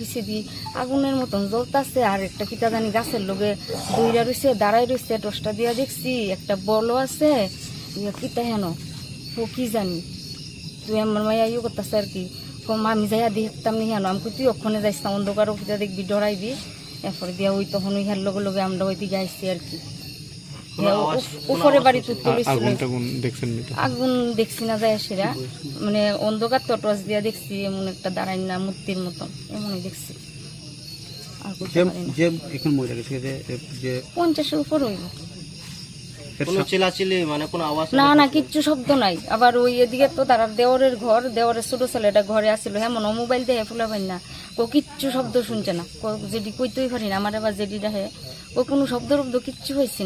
পিছিয়ে দিয়ে আগুনের মতন জ্বলতাছে, আর একটা কিতা জানি গাছের লোকে দইরা রয়েছে দাঁড়াই রয়েছে দশটা দিয়া দেখছি, একটা বলও আছে কিতা হেন? ও কি জানি? তুই আমার মাইয়া ইয়ে করতেছে আর কি। কম আমি যাইয়া দেখতাম নি হেন, আমি তুই ওখানে যাইস না, অন্ধকার কিতা দেখবি, ডরাইবি? এরপরে দিয়া ওই তখন ওই হের লগে লগে আমরা ওই দিকে আইসি আর কি। উপরে বাড়ি তুই তুলিছিল আগুন দেখছেন আগুন দেখছি না যায় সেরা মানে অন্ধকার তো টর্চ দিয়া দেখছি এমন একটা দাঁড়াই না মূর্তির মতন এমনই দেখছি। পঞ্চাশের উপর হইব। মানে না না কিচ্ছু শব্দ নাই। আবার ওই এদিকে তো তারা দেওরের ঘর দেওরের ছোট ছেলেটা ঘরে আসছিল হ্যাঁ মনে মোবাইল দিয়ে ফুলা পাই না। ও কিচ্ছু শব্দ শুনছে না। যেটি কইতেই পারি না আমার আবার যেটি দেখে ও কোনো শব্দ শব্দ কিচ্ছু হয়েছে না।